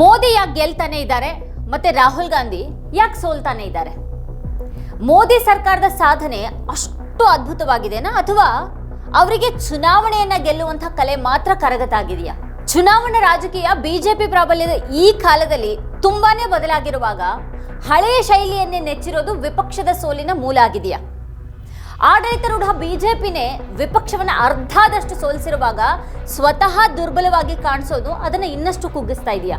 ಮೋದಿ ಯಾಕೆ ಗೆಲ್ತಾನೆ ಇದ್ದಾರೆ, ಮತ್ತೆ ರಾಹುಲ್ ಗಾಂಧಿ ಯಾಕೆ ಸೋಲ್ತಾನೆ ಇದ್ದಾರೆ? ಮೋದಿ ಸರ್ಕಾರದ ಸಾಧನೆ ಅಷ್ಟು ಅದ್ಭುತವಾಗಿದೆನಾ? ಅಥವಾ ಅವರಿಗೆ ಚುನಾವಣೆಯನ್ನ ಗೆಲ್ಲುವಂಥ ಕಲೆ ಮಾತ್ರ ಕರಗತಾಗಿದೆಯಾ? ಚುನಾವಣಾ ರಾಜಕೀಯ ಬಿಜೆಪಿ ಪ್ರಾಬಲ್ಯದ ಈ ಕಾಲದಲ್ಲಿ ತುಂಬಾನೇ ಬದಲಾಗಿರುವಾಗ ಹಳೆಯ ಶೈಲಿಯನ್ನೇ ನೆಚ್ಚಿರೋದು ವಿಪಕ್ಷದ ಸೋಲಿನ ಮೂಲ ಆಗಿದೆಯಾ? ಆಡಳಿತಾರೂಢ ಬಿಜೆಪಿನೇ ವಿಪಕ್ಷವನ್ನ ಅರ್ಧದಷ್ಟು ಸೋಲಿಸಿರುವಾಗ ಸ್ವತಃ ದುರ್ಬಲವಾಗಿ ಕಾಣಿಸೋದು ಅದನ್ನ ಇನ್ನಷ್ಟು ಕುಗ್ಗಿಸ್ತಾ ಇದೆಯಾ?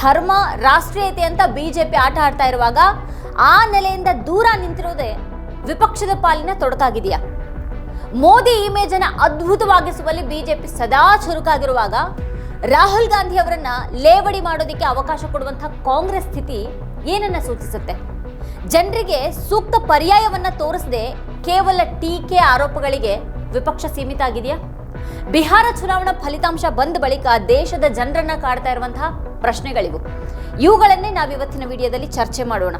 ಧರ್ಮ, ರಾಷ್ಟ್ರೀಯತೆ ಅಂತ ಬಿಜೆಪಿ ಆಟ ಆಡ್ತಾ ಇರುವಾಗ ಆ ನೆಲೆಯಿಂದ ದೂರ ನಿಂತಿರೋದೇ ವಿಪಕ್ಷದ ಪಾಲಿನ ತೊಡಕಾಗಿದೆಯಾ? ಮೋದಿ ಇಮೇಜ್ ಅನ್ನ ಅದ್ಭುತವಾಗಿಸುವಲ್ಲಿ ಬಿಜೆಪಿ ಸದಾ ಚುರುಕಾಗಿರುವಾಗ ರಾಹುಲ್ ಗಾಂಧಿ ಅವರನ್ನ ಲೇವಡಿ ಮಾಡೋದಕ್ಕೆ ಅವಕಾಶ ಕೊಡುವಂತಹ ಕಾಂಗ್ರೆಸ್ ಸ್ಥಿತಿ ಏನನ್ನ ಸೂಚಿಸುತ್ತೆ? ಜನರಿಗೆ ಸೂಕ್ತ ಪರ್ಯಾಯವನ್ನ ತೋರಿಸದೆ ಕೇವಲ ಟೀಕೆ ಆರೋಪಗಳಿಗೆ ವಿಪಕ್ಷ ಸೀಮಿತ ಆಗಿದೆಯಾ? ಬಿಹಾರ ಚುನಾವಣಾ ಫಲಿತಾಂಶ ಬಂದ ಬಳಿಕ ದೇಶದ ಜನರನ್ನ ಕಾಡ್ತಾ ಇರುವಂತಹ ಪ್ರಶ್ನೆಗಳಿವು. ಇವುಗಳನ್ನೇ ನಾವು ಇವತ್ತಿನ ವಿಡಿಯೋದಲ್ಲಿ ಚರ್ಚೆ ಮಾಡೋಣ.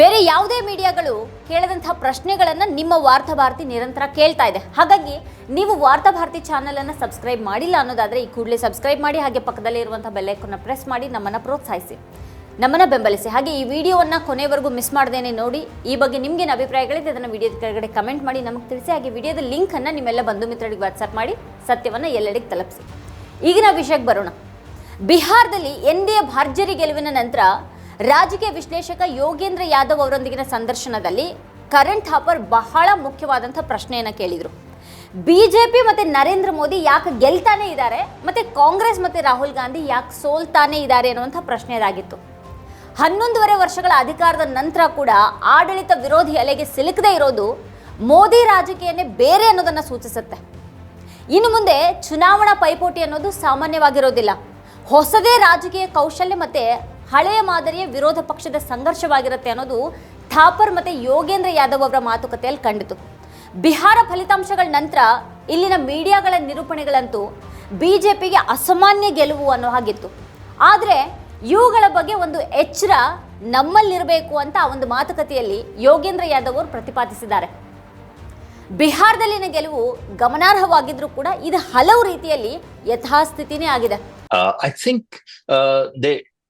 ಬೇರೆ ಯಾವುದೇ ಮೀಡಿಯಾಗಳು ಕೇಳದಂತಹ ಪ್ರಶ್ನೆಗಳನ್ನ ನಿಮ್ಮ ವಾರ್ತಾಭಾರತಿ ನಿರಂತರ ಕೇಳ್ತಾ ಇದೆ. ಹಾಗಾಗಿ ನೀವು ವಾರ್ತಾಭಾರತಿ ಚಾನೆಲ್ ಅನ್ನ ಸಬ್ಸ್ಕ್ರೈಬ್ ಮಾಡಿಲ್ಲ ಅನ್ನೋದಾದ್ರೆ ಈ ಕೂಡಲೇ ಸಬ್ಸ್ಕ್ರೈಬ್ ಮಾಡಿ ಹಾಗೆ ಪಕ್ಕದಲ್ಲಿ ಇರುವಂತಹ ಬೆಲ್ಲೈಕನ್ನ ಪ್ರೆಸ್ ಮಾಡಿ ನಮ್ಮನ್ನ ಪ್ರೋತ್ಸಾಹಿಸಿ. ನಮ್ಮನ್ನ ಬೆಂಬಲಿಸಿ. ಹಾಗೆ ಈ ವಿಡಿಯೋವನ್ನು ಕೊನೆವರೆಗೂ ಮಿಸ್ ಮಾಡ್ದೇನೆ ನೋಡಿ, ಈ ಬಗ್ಗೆ ನಿಮ್ಗೇನು ಅಭಿಪ್ರಾಯಗಳಿದೆ ಅದನ್ನು ವಿಡಿಯೋದ ಕೆಳಗಡೆ ಕಮೆಂಟ್ ಮಾಡಿ, ನಮಗೆ ತಿಳಿಸಿ. ಹಾಗೆ ವಿಡಿಯೋದ ಲಿಂಕನ್ನು ನಿಮ್ಮೆಲ್ಲ ಬಂಧು ಮಿತ್ರರಿಗೆ ವಾಟ್ಸಪ್ ಮಾಡಿ, ಸತ್ಯವನ್ನು ಎಲ್ಲೆಡೆಗೆ ತಲುಪಿಸಿ. ಈಗಿನ ವಿಷಯಕ್ಕೆ ಬರೋಣ. ಬಿಹಾರದಲ್ಲಿ ಎನ್ ಡಿ ಎ ಭರ್ಜರಿ ಗೆಲುವಿನ ನಂತರ ರಾಜಕೀಯ ವಿಶ್ಲೇಷಕ ಯೋಗೇಂದ್ರ ಯಾದವ್ ಅವರೊಂದಿಗಿನ ಸಂದರ್ಶನದಲ್ಲಿ ಕರಣ್ ಥಾಪರ್ ಬಹಳ ಮುಖ್ಯವಾದಂಥ ಪ್ರಶ್ನೆಯನ್ನು ಕೇಳಿದರು. ಬಿಜೆಪಿ ಮತ್ತು ನರೇಂದ್ರ ಮೋದಿ ಯಾಕೆ ಗೆಲ್ತಾನೆ ಇದ್ದಾರೆ ಮತ್ತು ಕಾಂಗ್ರೆಸ್ ಮತ್ತು ರಾಹುಲ್ ಗಾಂಧಿ ಯಾಕೆ ಸೋಲ್ತಾನೆ ಇದ್ದಾರೆ ಅನ್ನುವಂಥ ಪ್ರಶ್ನೆ ಅದಾಗಿತ್ತು ಹನ್ನೊಂದೂವರೆ ವರ್ಷಗಳ ಅಧಿಕಾರದ ನಂತರ ಕೂಡ ಆಡಳಿತ ವಿರೋಧಿ ಅಲೆಗೆ ಸಿಲುಕದೇ ಇರೋದು ಮೋದಿ ರಾಜಕೀಯನೇ ಬೇರೆ ಅನ್ನೋದನ್ನು ಸೂಚಿಸುತ್ತೆ. ಇನ್ನು ಮುಂದೆ ಚುನಾವಣಾ ಪೈಪೋಟಿ ಅನ್ನೋದು ಸಾಮಾನ್ಯವಾಗಿರೋದಿಲ್ಲ. ಹೊಸದೇ ರಾಜಕೀಯ ಕೌಶಲ್ಯ ಮತ್ತೆ ಹಳೆಯ ಮಾದರಿಯ ವಿರೋಧ ಪಕ್ಷದ ಸಂಘರ್ಷವಾಗಿರುತ್ತೆ ಅನ್ನೋದು ಥಾಪರ್ ಮತ್ತೆ ಯೋಗೇಂದ್ರ ಯಾದವ್ ಅವರ ಮಾತುಕತೆಯಲ್ಲಿ ಕಂಡಿತು. ಬಿಹಾರ ಫಲಿತಾಂಶಗಳ ನಂತರ ಇಲ್ಲಿನ ಮೀಡಿಯಾಗಳ ನಿರೂಪಣೆಗಳಂತೂ ಬಿಜೆಪಿಗೆ ಅಸಾಮಾನ್ಯ ಗೆಲುವು ಅನ್ನೋ ಹಾಗಿತ್ತು. ಆದರೆ ಇವುಗಳ ಬಗ್ಗೆ ಒಂದು ಎಚ್ಚರ ನಮ್ಮಲ್ಲಿರಬೇಕು ಅಂತ ಆ ಒಂದು ಮಾತುಕತೆಯಲ್ಲಿ ಯೋಗೇಂದ್ರ ಯಾದವ್ ಅವರು ಪ್ರತಿಪಾದಿಸಿದ್ದಾರೆ ಬಿಹಾರದಲ್ಲಿನ ಗೆಲುವು ಗಮನಾರ್ಹವಾಗಿದ್ರೂ ಕೂಡ ಇದು ಹಲವು ರೀತಿಯಲ್ಲಿ ಯಥಾಸ್ಥಿತಿನೇ ಆಗಿದೆ I think think uh,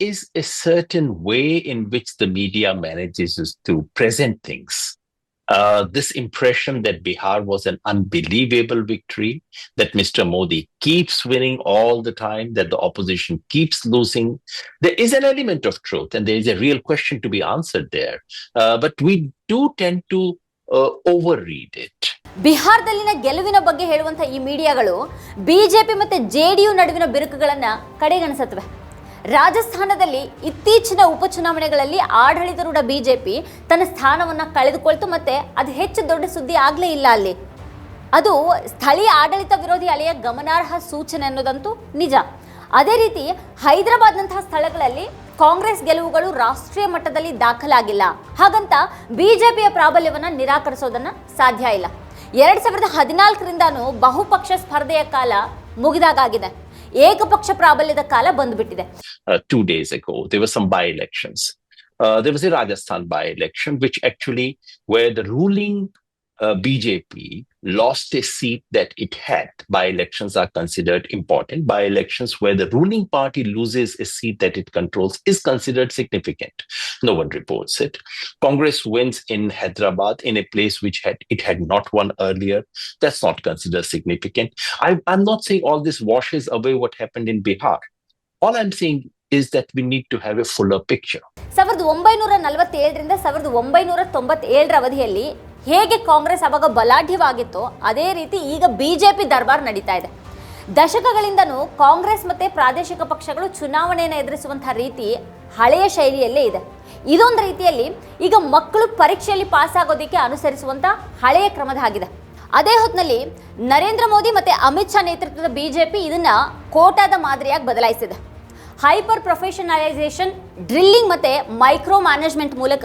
is a certain way in which the media manages to present things. Uh, this impression that Bihar was an unbelievable victory, that Mr. Modi keeps winning all the time, that the opposition keeps losing. There is an element of truth, and there is a real question to be answered there. Uh, but we do tend to uh, overread it. ಬಿಹಾರದಲ್ಲಿನ ಗೆಲುವಿನ ಬಗ್ಗೆ ಹೇಳುವಂಥ ಈ ಮೀಡಿಯಾಗಳು BJP ಮತ್ತೆ JDU ನಡುವಿನ ಬಿರುಕುಗಳನ್ನ ಕಡೆಗಣಿಸುತ್ತವೆ ರಾಜಸ್ಥಾನದಲ್ಲಿ ಇತ್ತೀಚಿನ ಉಪಚುನಾವಣೆಗಳಲ್ಲಿ ಆಡಳಿತಾರೂಢ ಬಿಜೆಪಿ ತನ್ನ ಸ್ಥಾನವನ್ನು ಕಳೆದುಕೊಳ್ತು ಮತ್ತೆ ಅದು ಹೆಚ್ಚು ದೊಡ್ಡ ಸುದ್ದಿ ಆಗಲೇ ಇಲ್ಲ ಅಲ್ಲಿ. ಅದು ಸ್ಥಳೀಯ ಆಡಳಿತ ವಿರೋಧಿ ಅಲೆಯ ಗಮನಾರ್ಹ ಸೂಚನೆ ಅನ್ನೋದಂತೂ ನಿಜ. ಅದೇ ರೀತಿ ಹೈದರಾಬಾದ್ನಂತಹ ಸ್ಥಳಗಳಲ್ಲಿ ಕಾಂಗ್ರೆಸ್ ಗೆಲುವುಗಳು ರಾಷ್ಟ್ರೀಯ ಮಟ್ಟದಲ್ಲಿ ದಾಖಲಾಗಿಲ್ಲ. ಹಾಗಂತ ಬಿಜೆಪಿಯ ಪ್ರಾಬಲ್ಯವನ್ನ ನಿರಾಕರಿಸೋದನ್ನ ಸಾಧ್ಯ ಇಲ್ಲ. ಎರಡ್ ಸಾವಿರದ ಹದಿನಾಲ್ಕರಿಂದನೂ ಬಹುಪಕ್ಷ ಸ್ಪರ್ಧೆಯ ಕಾಲ ಮುಗಿದಾಗಿದೆ ಏಕಪಕ್ಷ ಪ್ರಾಬಲ್ಯದ ಕಾಲ ಬಂದ್ಬಿಟ್ಟಿದೆ uh, two days ago. There were some by elections. Uh, there was a Rajasthan by election, which actually, where the ruling uh, BJP lost a seat that it had. By elections are considered important. By elections where the ruling party loses a seat that it controls is considered significant. No one reports it. Congress wins in Hyderabad in a place which had it had not won earlier. That's not considered significant. I, I'm not saying all this washes away what happened in Bihar. All I'm saying is that we need to have a fuller picture. ಸಾವಿರದ ಒಂಬೈನೂರ ನಲವತ್ತೇಳರಿಂದ ಸಾವಿರದ ಒಂಬೈನೂರ ತೊಂಬತ್ತೇಳರ ಅವಧಿಯಲ್ಲಿ ಹೇಗೆ ಕಾಂಗ್ರೆಸ್ ಅವಾಗ ಬಲಾಢ್ಯವಾಗಿತ್ತೋ ಅದೇ ರೀತಿ ಈಗ ಬಿಜೆಪಿ ದರ್ಬಾರ್ ನಡೀತಾ ಇದೆ. ದಶಕಗಳಿಂದನೂ ಕಾಂಗ್ರೆಸ್ ಮತ್ತೆ ಪ್ರಾದೇಶಿಕ ಪಕ್ಷಗಳು ಚುನಾವಣೆಯನ್ನು ಎದುರಿಸುವಂಥ ರೀತಿ ಹಳೆಯ ಶೈಲಿಯಲ್ಲೇ ಇದೆ. ಇದೊಂದು ರೀತಿಯಲ್ಲಿ ಈಗ ಮಕ್ಕಳು ಪರೀಕ್ಷೆಯಲ್ಲಿ ಪಾಸ್ ಅನುಸರಿಸುವಂಥ ಹಳೆಯ ಕ್ರಮದ ಹಾಗಿದೆ. ಅದೇ ಹೊತ್ತಿನಲ್ಲಿ ನರೇಂದ್ರ ಮೋದಿ ಮತ್ತೆ ಅಮಿತ್ ಶಾ ನೇತೃತ್ವದ ಬಿಜೆಪಿ ಇದನ್ನ ಕೋಟಾದ ಮಾದರಿಯಾಗಿ ಬದಲಾಯಿಸಿದೆ. ಹೈಪರ್ ಪ್ರೊಫೆಷನಲೈಸೇಷನ್, ಡ್ರಿಲ್ಲಿಂಗ್ ಮತ್ತೆ ಮೈಕ್ರೋ ಮ್ಯಾನೇಜ್ಮೆಂಟ್ ಮೂಲಕ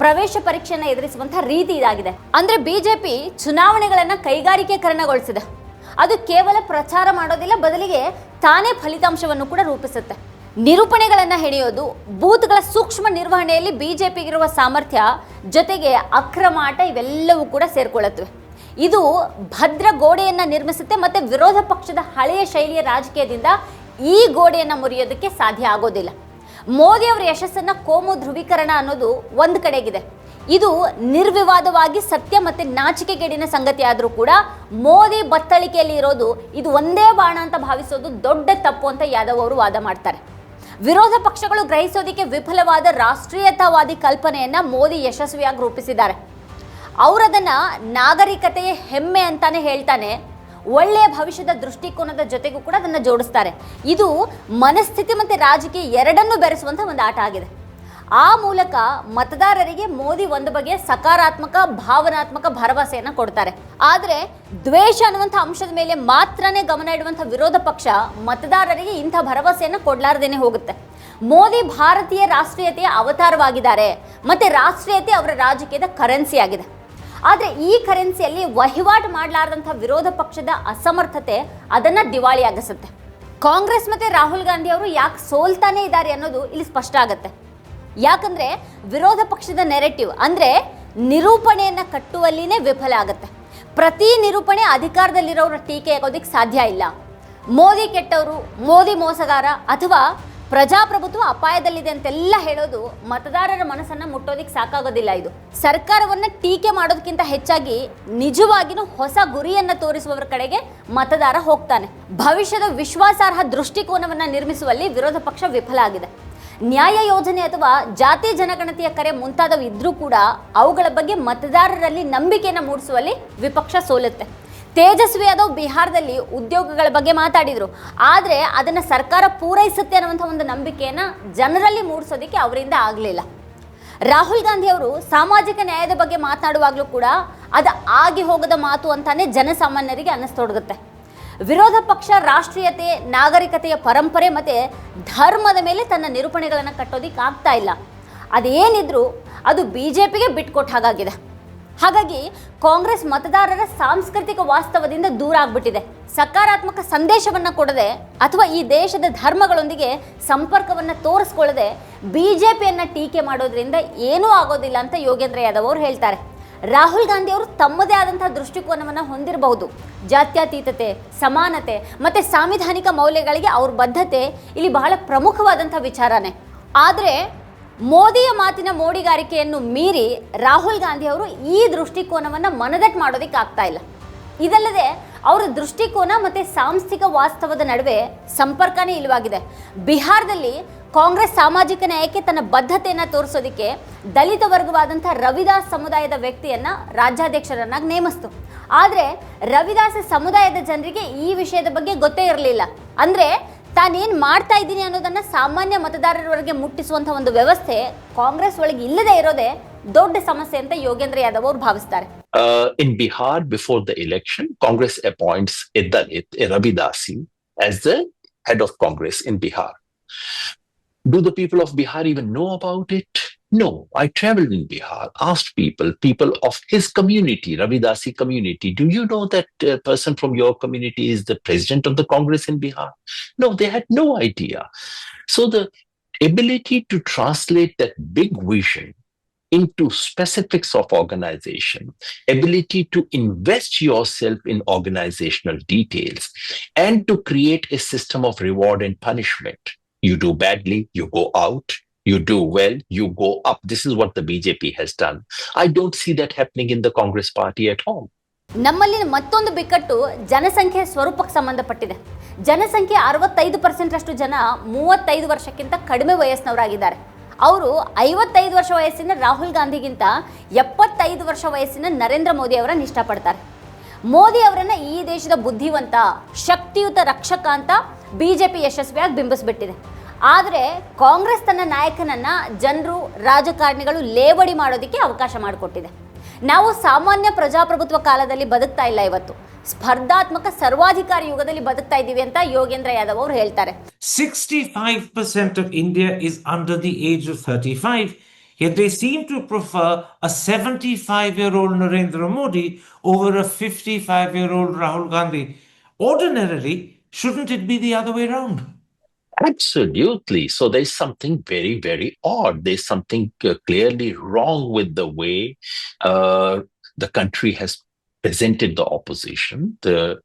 ಪ್ರವೇಶ ಪರೀಕ್ಷೆಯನ್ನು ಎದುರಿಸುವಂತಹ ರೀತಿ ಇದಾಗಿದೆ. ಅಂದ್ರೆ ಬಿಜೆಪಿ ಚುನಾವಣೆಗಳನ್ನ ಕೈಗಾರಿಕೆಕರಣಗೊಳಿಸಿದೆ ಅದು ಕೇವಲ ಪ್ರಚಾರ ಮಾಡೋದಿಲ್ಲ, ಬದಲಿಗೆ ತಾನೇ ಫಲಿತಾಂಶವನ್ನು ಕೂಡ ರೂಪಿಸುತ್ತೆ. ನಿರೂಪಣೆಗಳನ್ನ ಹೆಣೆಯೋದು, ಬೂತ್ಗಳ ಸೂಕ್ಷ್ಮ ನಿರ್ವಹಣೆಯಲ್ಲಿ ಬಿಜೆಪಿಗಿರುವ ಸಾಮರ್ಥ್ಯ, ಜೊತೆಗೆ ಅಕ್ರಮಾಟ ಇವೆಲ್ಲವೂ ಕೂಡ ಸೇರ್ಕೊಳ್ಳುತ್ತವೆ. ಇದು ಭದ್ರ ಗೋಡೆಯನ್ನ ನಿರ್ಮಿಸುತ್ತೆ ಮತ್ತೆ ವಿರೋಧ ಪಕ್ಷದ ಹಳೆಯ ಶೈಲಿಯ ರಾಜಕೀಯದಿಂದ ಈ ಗೋಡೆಯನ್ನು ಮುರಿಯೋದಕ್ಕೆ ಸಾಧ್ಯ ಆಗೋದಿಲ್ಲ. ಮೋದಿ ಅವರ ಯಶಸ್ಸನ್ನ ಕೋಮು ಧ್ರುವೀಕರಣ ಅನ್ನೋದು ಒಂದು ಕಡೆಗಿದೆ. ಇದು ನಿರ್ವಿವಾದವಾಗಿ ಸತ್ಯ ಮತ್ತೆ ನಾಚಿಕೆಗೇಡಿನ ಸಂಗತಿ ಆದರೂ ಕೂಡ ಮೋದಿ ಬತ್ತಳಿಕೆಯಲ್ಲಿ ಇರೋದು ಇದು ಒಂದೇ ಬಾಣ ಅಂತ ಭಾವಿಸೋದು ದೊಡ್ಡ ತಪ್ಪು ಅಂತ ಯಾದವ್ ಅವರು ವಾದ ಮಾಡ್ತಾರೆ. ವಿರೋಧ ಪಕ್ಷಗಳು ಗ್ರಹಿಸೋದಕ್ಕೆ ವಿಫಲವಾದ ರಾಷ್ಟ್ರೀಯತಾವಾದಿ ಕಲ್ಪನೆಯನ್ನ ಮೋದಿ ಯಶಸ್ವಿಯಾಗಿ ರೂಪಿಸಿದ್ದಾರೆ. ಅವರದನ್ನ ನಾಗರಿಕತೆಯ ಹೆಮ್ಮೆ ಅಂತಾನೆ ಹೇಳ್ತಾನೆ. ಒಳ್ಳೆಯ ಭವಿಷ್ಯದ ದೃಷ್ಟಿಕೋನದ ಜೊತೆಗೂ ಕೂಡ ಅದನ್ನು ಜೋಡಿಸ್ತಾರೆ. ಇದು ಮನಸ್ಥಿತಿ ಮತ್ತು ರಾಜಕೀಯ ಎರಡನ್ನೂ ಬೆರೆಸುವಂಥ ಒಂದು ಆಟ ಆಗಿದೆ. ಆ ಮೂಲಕ ಮತದಾರರಿಗೆ ಮೋದಿ ಒಂದು ಬಗೆಯ ಸಕಾರಾತ್ಮಕ, ಭಾವನಾತ್ಮಕ ಭರವಸೆಯನ್ನು ಕೊಡ್ತಾರೆ. ಆದರೆ ದ್ವೇಷ ಅನ್ನುವಂಥ ಅಂಶದ ಮೇಲೆ ಮಾತ್ರನೇ ಗಮನ ಇಡುವಂಥ ವಿರೋಧ ಪಕ್ಷ ಮತದಾರರಿಗೆ ಇಂಥ ಭರವಸೆಯನ್ನು ಕೊಡಲಾರ್ದೇನೆ ಹೋಗುತ್ತೆ. ಮೋದಿ ಭಾರತೀಯ ರಾಷ್ಟ್ರೀಯತೆಯ ಅವತಾರವಾಗಿದ್ದಾರೆ. ಮತ್ತು ರಾಷ್ಟ್ರೀಯತೆ ಅವರ ರಾಜಕೀಯದ ಕರೆನ್ಸಿ ಆಗಿದೆ. ಆದರೆ ಈ ಕರೆನ್ಸಿಯಲ್ಲಿ ವಹಿವಾಟು ಮಾಡಲಾರದಂಥ ವಿರೋಧ ಪಕ್ಷದ ಅಸಮರ್ಥತೆ ಅದನ್ನು ದಿವಾಳಿಯಾಗಿಸುತ್ತೆ ಕಾಂಗ್ರೆಸ್ ಮತ್ತು ರಾಹುಲ್ ಗಾಂಧಿ ಅವರು ಯಾಕೆ ಸೋಲ್ತಾನೆ ಇದ್ದಾರೆ ಅನ್ನೋದು ಇಲ್ಲಿ ಸ್ಪಷ್ಟ ಆಗುತ್ತೆ. ಯಾಕಂದರೆ ವಿರೋಧ ಪಕ್ಷದ ನೆರೆಟಿವ್ ಅಂದರೆ ನಿರೂಪಣೆಯನ್ನು ಕಟ್ಟುವಲ್ಲಿನೇ ವಿಫಲ ಆಗುತ್ತೆ. ಪ್ರತಿ ನಿರೂಪಣೆ ಅಧಿಕಾರದಲ್ಲಿರೋರ ಟೀಕೆ ಆಗೋದಕ್ಕೆ ಸಾಧ್ಯ ಇಲ್ಲ. ಮೋದಿ ಕೆಟ್ಟವರು, ಮೋದಿ ಮೋಸಗಾರ ಅಥವಾ ಪ್ರಜಾಪ್ರಭುತ್ವ ಅಪಾಯದಲ್ಲಿದೆ ಅಂತೆಲ್ಲ ಹೇಳೋದು ಮತದಾರರ ಮನಸ್ಸನ್ನ ಮುಟ್ಟೋದಿಕ್ಕೆ ಸಾಕಾಗೋದಿಲ್ಲ ಇದು. ಸರ್ಕಾರವನ್ನ ಟೀಕೆ ಮಾಡೋದಕ್ಕಿಂತ ಹೆಚ್ಚಾಗಿ ನಿಜವಾಗಿನೂ ಹೊಸ ಗುರಿಯನ್ನ ತೋರಿಸುವವರ ಕಡೆಗೆ ಮತದಾರ ಹೋಗ್ತಾನೆ. ಭವಿಷ್ಯದ ವಿಶ್ವಾಸಾರ್ಹ ದೃಷ್ಟಿಕೋನವನ್ನ ನಿರ್ಮಿಸುವಲ್ಲಿ ವಿರೋಧ ಪಕ್ಷ ವಿಫಲ ಆಗಿದೆ. ನ್ಯಾಯ ಯೋಜನೆ ಅಥವಾ ಜಾತಿ ಜನಗಣತಿಯ ಕರೆ ಮುಂತಾದವು ಇದ್ರೂ ಕೂಡ ಅವುಗಳ ಬಗ್ಗೆ ಮತದಾರರಲ್ಲಿ ನಂಬಿಕೆಯನ್ನು ಮೂಡಿಸುವಲ್ಲಿ ವಿಪಕ್ಷ ಸೋಲುತ್ತೆ. ತೇಜಸ್ವಿ ಯಾದವ್ ಬಿಹಾರದಲ್ಲಿ ಉದ್ಯೋಗಗಳ ಬಗ್ಗೆ ಮಾತಾಡಿದ್ರು. ಆದರೆ ಅದನ್ನು ಸರ್ಕಾರ ಪೂರೈಸುತ್ತೆ ಅನ್ನುವಂಥ ಒಂದು ನಂಬಿಕೆಯನ್ನು ಜನರಲ್ಲಿ ಮೂಡಿಸೋದಕ್ಕೆ ಅವರಿಂದ ಆಗಲಿಲ್ಲ. ರಾಹುಲ್ ಗಾಂಧಿ ಅವರು ಸಾಮಾಜಿಕ ನ್ಯಾಯದ ಬಗ್ಗೆ ಮಾತನಾಡುವಾಗಲೂ ಕೂಡ ಅದು ಆಗಿ ಹೋಗದ ಮಾತು ಅಂತಾನೆ ಜನಸಾಮಾನ್ಯರಿಗೆ ಅನ್ನಿಸ್ತೊಡಗುತ್ತೆ. ವಿರೋಧ ಪಕ್ಷ ರಾಷ್ಟ್ರೀಯತೆ, ನಾಗರಿಕತೆಯ ಪರಂಪರೆ ಮತ್ತು ಧರ್ಮದ ಮೇಲೆ ತನ್ನ ನಿರೂಪಣೆಗಳನ್ನು ಕಟ್ಟೋದಿಕ್ಕೆ ಆಗ್ತಾ ಇಲ್ಲ. ಅದೇನಿದ್ರು ಅದು ಬಿ ಜೆ ಪಿಗೆ ಬಿಟ್ಕೊಟ್ಟ ಹಾಗಾಗಿದೆ. ಹಾಗಾಗಿ ಕಾಂಗ್ರೆಸ್ ಮತದಾರರ ಸಾಂಸ್ಕೃತಿಕ ವಾಸ್ತವದಿಂದ ದೂರ ಆಗ್ಬಿಟ್ಟಿದೆ. ಸಕಾರಾತ್ಮಕ ಸಂದೇಶವನ್ನು ಕೊಡದೆ ಅಥವಾ ಈ ದೇಶದ ಧರ್ಮಗಳೊಂದಿಗೆ ಸಂಪರ್ಕವನ್ನು ತೋರಿಸ್ಕೊಳ್ಳದೆ ಬಿ ಜೆ ಟೀಕೆ ಮಾಡೋದ್ರಿಂದ ಏನೂ ಆಗೋದಿಲ್ಲ ಅಂತ ಯೋಗೇಂದ್ರ ಯಾದವ್ ಅವರು ಹೇಳ್ತಾರೆ. ರಾಹುಲ್ ಗಾಂಧಿ ಅವರು ತಮ್ಮದೇ ಆದಂತಹ ದೃಷ್ಟಿಕೋನವನ್ನು ಹೊಂದಿರಬಹುದು. ಜಾತ್ಯತೀತತೆ, ಸಮಾನತೆ ಮತ್ತು ಸಾಂವಿಧಾನಿಕ ಮೌಲ್ಯಗಳಿಗೆ ಅವ್ರ ಬದ್ಧತೆ ಇಲ್ಲಿ ಬಹಳ ಪ್ರಮುಖವಾದಂಥ ವಿಚಾರನೇ. ಆದರೆ ಮೋದಿಯ ಮಾತಿನ ಮೋಡಿಗಾರಿಕೆಯನ್ನು ಮೀರಿ ರಾಹುಲ್ ಗಾಂಧಿ ಅವರು ಈ ದೃಷ್ಟಿಕೋನವನ್ನು ಮನದಟ್ಟು ಮಾಡೋದಕ್ಕೆ ಆಗ್ತಾ ಇಲ್ಲ. ಇದಲ್ಲದೆ ಅವರ ದೃಷ್ಟಿಕೋನ ಮತ್ತು ಸಾಂಸ್ಥಿಕ ವಾಸ್ತವದ ನಡುವೆ ಸಂಪರ್ಕನೇ ಇಲ್ಲವಾಗಿದೆ. ಬಿಹಾರದಲ್ಲಿ ಕಾಂಗ್ರೆಸ್ ಸಾಮಾಜಿಕ ನ್ಯಾಯಕ್ಕೆ ತನ್ನ ಬದ್ಧತೆಯನ್ನು ತೋರಿಸೋದಕ್ಕೆ ದಲಿತ ವರ್ಗವಾದಂಥ ರವಿದಾಸ್ ಸಮುದಾಯದ ವ್ಯಕ್ತಿಯನ್ನು ರಾಜ್ಯಾಧ್ಯಕ್ಷರನ್ನಾಗಿ ನೇಮಿಸ್ತು. ಆದರೆ ರವಿದಾಸ ಸಮುದಾಯದ ಜನರಿಗೆ ಈ ವಿಷಯದ ಬಗ್ಗೆ ಗೊತ್ತೇ ಇರಲಿಲ್ಲ. ಅಂದರೆ ತಾನೇನ್ ಮಾಡ್ತಾ ಇದ್ದೀನಿ ಅನ್ನೋದನ್ನ ಸಾಮಾನ್ಯ ಮತದಾರರವರೆಗೆ ಮುಟ್ಟಿಸುವಂತಹ ಒಂದು ವ್ಯವಸ್ಥೆ ಕಾಂಗ್ರೆಸ್ ಒಳಗೆ ಇಲ್ಲದೆ ಇರೋದೇ ದೊಡ್ಡ ಸಮಸ್ಯೆ ಅಂತ ಯೋಗೇಂದ್ರ ಯಾದವ್ ಅವರು ಭಾವಿಸ್ತಾರೆ. In Bihar before the election Congress appoints ಇದ್ದಲಿತ್ Ravi Das the head of Congress in Bihar do the people of Bihar even know about it No. I traveled in Bihar, asked people, people of his community, Ravidasi community, do you know that uh, person from your community is the president of the Congress in Bihar? No, they had no idea. So the ability to translate that big vision into specifics of organization, ability to invest yourself in organizational details, and to create a system of reward and punishment. You do badly, you go out. You do well, you go up. This is what the BJP has done. I don't see that happening in the Congress party at all. ನಮ್ಮಲ್ಲಿ ಮತ್ತೊಂದು ಬಿಕ್ಕಟ್ಟು ಜನಸಂಖ್ಯೆ ಸ್ವರೂಪಕ್ಕೆ ಸಂಬಂಧಪಟ್ಟಿದೆ ಜನಸಂಖ್ಯೆ ಅರವತ್ತೈದು ಪರ್ಸೆಂಟಷ್ಟು ಜನ ಮೂವತ್ತೈದು ವರ್ಷಕ್ಕಿಂತ ಕಡಿಮೆ ವಯಸ್ಸಿನವರಾಗಿದ್ದಾರೆ ಅವರು ಐವತ್ತೈದು ವರ್ಷ ವಯಸ್ಸಿನ ರಾಹುಲ್ ಗಾಂಧಿಗಿಂತ ಎಪ್ಪತ್ತೈದು ವರ್ಷ ವಯಸ್ಸಿನ ನರೇಂದ್ರ ಮೋದಿ ಅವರನ್ನು ಇಷ್ಟಪಡ್ತಾರೆ ಮೋದಿ ಅವರನ್ನ ಈ ದೇಶದ ಬುದ್ಧಿವಂತ ಶಕ್ತಿಯುತ ರಕ್ಷಕ ಅಂತ ಬಿಜೆಪಿ ಯಶಸ್ವಿಯಾಗಿ ಬಿಂಬಿಸ್ಬಿಟ್ಟಿದೆ ಆದರೆ ಕಾಂಗ್ರೆಸ್ ತನ್ನ ನಾಯಕನನ್ನು ಜನರು ರಾಜಕಾರಣಿಗಳು ಲೇವಡಿ ಮಾಡೋದಕ್ಕೆ ಅವಕಾಶ ಮಾಡಿಕೊಟ್ಟಿದೆ ನಾವು ಸಾಮಾನ್ಯ ಪ್ರಜಾಪ್ರಭುತ್ವ ಕಾಲದಲ್ಲಿ ಬದುಕ್ತಾ ಇಲ್ಲ ಇವತ್ತು ಸ್ಪರ್ಧಾತ್ಮಕ ಸರ್ವಾಧಿಕಾರಿ ಯುಗದಲ್ಲಿ ಬದುಕ್ತಾ ಇದ್ದೀವಿ ಅಂತ ಯೋಗೇಂದ್ರ ಯಾದವ್ ಅವರು ಹೇಳ್ತಾರೆ sixty 65% of India is under the age of 35, yet they seem to prefer a 75 year old Narendra Modi over a 55 year old Rahul Gandhi. Ordinarily, shouldn't it be the other way around? Absolutely. So there's something very, very odd. There's something uh, clearly wrong with the way uh, the country has presented the opposition. The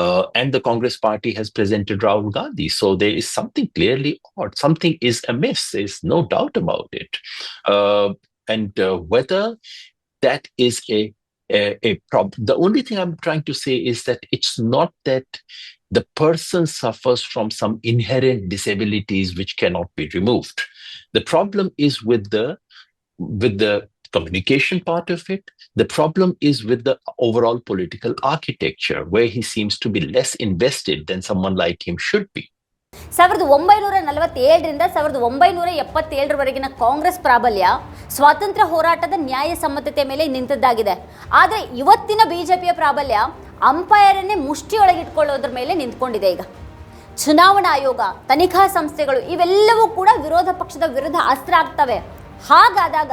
Uh, and the Congress party has presented Rahul Gandhi. So there is something clearly odd. Something is amiss. There's no doubt about it. Uh, and uh, whether that is a a, a problem. The only thing I'm trying to say is that it's not that the person suffers from some inherent disabilities which cannot be removed. The problem is with the with the communication part of it. The problem is with the overall political architecture, where he seems to be less invested than someone like him should be. ಸಾವಿರದ ಒಂಬೈನೂರ ನಲವತ್ತೇಳರಿಂದ ಸಾವಿರದ ಒಂಬೈನೂರ ಎಪ್ಪತ್ತೇಳರವರೆಗಿನ ಕಾಂಗ್ರೆಸ್ ಪ್ರಾಬಲ್ಯ ಸ್ವಾತಂತ್ರ್ಯ ಹೋರಾಟದ ನ್ಯಾಯಸಮ್ಮತತೆ ಮೇಲೆ ನಿಂತದ್ದಾಗಿದೆ ಆದರೆ ಇವತ್ತಿನ ಬಿಜೆಪಿಯ ಪ್ರಾಬಲ್ಯ ಅಂಪೈರನ್ನೇ ಮುಷ್ಟಿಯೊಳಗಿಟ್ಕೊಳ್ಳೋದ್ರ ಮೇಲೆ ನಿಂತ್ಕೊಂಡಿದೆ ಈಗ. ಚುನಾವಣಾ ಆಯೋಗ, ತನಿಖಾ ಸಂಸ್ಥೆಗಳು ಇವೆಲ್ಲವೂ ಕೂಡ ವಿರೋಧ ಪಕ್ಷದ ವಿರುದ್ಧ ಅಸ್ತ್ರ ಆಗ್ತವೆ ಹಾಗಾದಾಗ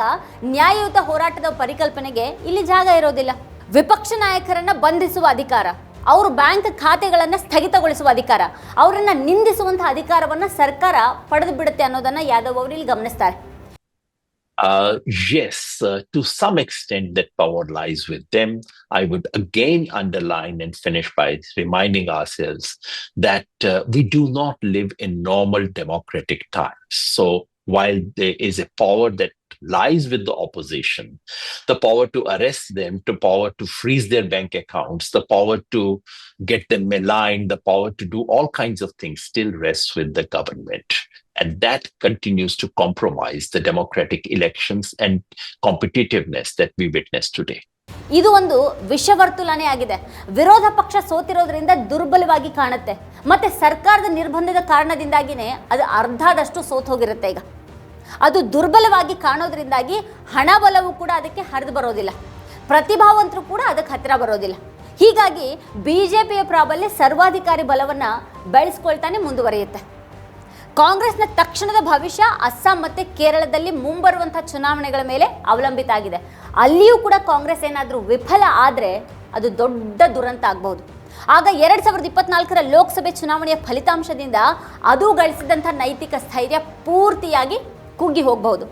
ನ್ಯಾಯಯುತ ಹೋರಾಟದ ಪರಿಕಲ್ಪನೆಗೆ ಇಲ್ಲಿ ಜಾಗ ಇರೋದಿಲ್ಲ. ವಿಪಕ್ಷ ನಾಯಕರನ್ನ ಬಂಧಿಸುವ ಅಧಿಕಾರ, ಅವರು ಬ್ಯಾಂಕ್ ಖಾತೆಗಳನ್ನು ಸ್ಥಗಿತಗೊಳಿಸುವ ಅಧಿಕಾರ, ಅವರನ್ನು ನಿಂದಿಸುವಂತಹ ಅಧಿಕಾರವನ್ನ ಸರ್ಕಾರ ಪಡೆದು ಬಿಡುತ್ತೆ ಅನ್ನೋದನ್ನ ಯಾದವ್ ಅವರು ಇಲ್ಲಿ ಗಮನಿಸ್ತಾರೆ. Uh, yes, uh, to some extent, that power lies with them. I would again underline and finish by reminding ourselves that uh, we do not live in normal democratic times. So, while there is a power that lies with the opposition, the power to arrest them, the power to freeze their bank accounts, the power to get them maligned, the power to do all kinds of things still rests with the government. And that continues to compromise the democratic elections and competitiveness that we witness today. ಇದು ಒಂದು ವಿಷವರ್ತುಲನೇ ಆಗಿದೆ. ವಿರೋಧ ಪಕ್ಷ ಸೋತಿರೋದ್ರಿಂದ ದುರ್ಬಲವಾಗಿ ಕಾಣುತ್ತೆ. ಮತ್ತೆ ಸರ್ಕಾರದ ನಿರ್ಬಂಧದ ಕಾರಣದಿಂದಾಗಿನೇ ಅದು ಅರ್ಧದಷ್ಟು ಸೋತ್ ಹೋಗಿರುತ್ತೆ ಈಗ. ಅದು ದುರ್ಬಲವಾಗಿ ಕಾಣೋದ್ರಿಂದಾಗಿ ಹಣ ಬಲವು ಕೂಡ ಅದಕ್ಕೆ ಹರಿದು ಬರೋದಿಲ್ಲ. ಪ್ರತಿಭಾವಂತರು ಕೂಡ ಅದಕ್ಕೆ ಹತ್ತಿರ ಬರೋದಿಲ್ಲ. ಹೀಗಾಗಿ ಬಿಜೆಪಿಯ ಪ್ರಾಬಲ್ಯ ಸರ್ವಾಧಿಕಾರಿ ಬಲವನ್ನ ಬೆಳೆಸ್ಕೊಳ್ತಾನೆ ಮುಂದುವರಿಯುತ್ತೆ. ಕಾಂಗ್ರೆಸ್ನ ತಕ್ಷಣದ ಭವಿಷ್ಯ ಅಸ್ಸಾಂ ಮತ್ತೆ ಕೇರಳದಲ್ಲಿ ಮುಂಬರುವಂಥ ಚುನಾವಣೆಗಳ ಮೇಲೆ ಅವಲಂಬಿತ ಆಗಿದೆ. ಅಲ್ಲಿಯೂ ಕೂಡ ಕಾಂಗ್ರೆಸ್ ಏನಾದರೂ ವಿಫಲ ಆದರೆ ಅದು ದೊಡ್ಡ ದುರಂತ ಆಗಬಹುದು. ಆಗ ಎರಡ್ ಸಾವಿರದ ಇಪ್ಪತ್ನಾಲ್ಕರ ಲೋಕಸಭೆ ಚುನಾವಣೆಯ ಫಲಿತಾಂಶದಿಂದ ಅದು ಗಳಿಸಿದಂಥ ನೈತಿಕ ಸ್ಥೈರ್ಯ ಪೂರ್ತಿಯಾಗಿ ಕುಗ್ಗಿ ಹೋಗಬಹುದು.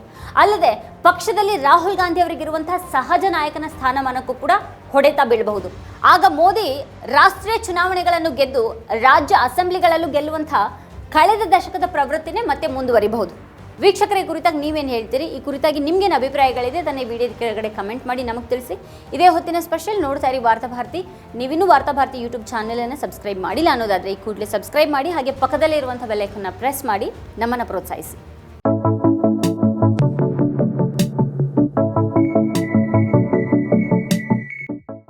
ಅಲ್ಲದೆ ಪಕ್ಷದಲ್ಲಿ ರಾಹುಲ್ ಗಾಂಧಿ ಅವರಿಗಿರುವಂತಹ ಸಹಜ ನಾಯಕನ ಸ್ಥಾನಮಾನಕ್ಕೂ ಕೂಡ ಹೊಡೆತ ಬೀಳಬಹುದು. ಆಗ ಮೋದಿ ರಾಷ್ಟ್ರೀಯ ಚುನಾವಣೆಗಳನ್ನು ಗೆದ್ದು ರಾಜ್ಯ ಅಸೆಂಬ್ಲಿಗಳಲ್ಲೂ ಗೆಲ್ಲುವಂತಹ ಕಳೆದ ದಶಕದ ಪ್ರವೃತ್ತಿನೇ ಮತ್ತೆ ಮುಂದುವರಿಬಹುದು. ವೀಕ್ಷಕರ, ಈ ಕುರಿತಾಗಿ ನೀವೇನು ಹೇಳ್ತೀರಿ? ಈ ಕುರಿತಾಗಿ ನಿಮ್ಗೇನು ಅಭಿಪ್ರಾಯಗಳಿದೆ? ಅದನ್ನು ಈ ವಿಡಿಯೋದ ಕೆಳಗಡೆ ಕಮೆಂಟ್ ಮಾಡಿ ನಮಗೆ ತಿಳಿಸಿ. ಇದೇ ಹೊತ್ತಿನ ಸ್ಪೆಷಲ್ ನೋಡ್ತಾ ಇರಿ ವಾರ್ತಾಭಾರತಿ ನೀವಿನ್ನೂ ವಾರ್ತಾಭಾರತಿ ಯೂಟ್ಯೂಬ್ ಚಾನಲನ್ನು ಸಬ್ಸ್ಕ್ರೈಬ್ ಮಾಡಿಲ್ಲ ಅನ್ನೋದಾದರೆ ಈ ಕೂಡಲೇ ಸಬ್ಸ್ಕ್ರೈಬ್ ಮಾಡಿ, ಹಾಗೆ ಪಕ್ಕದಲ್ಲೇ ಇರುವಂಥ ಪ್ರೆಸ್ ಮಾಡಿ ನಮ್ಮನ್ನು ಪ್ರೋತ್ಸಾಹಿಸಿ.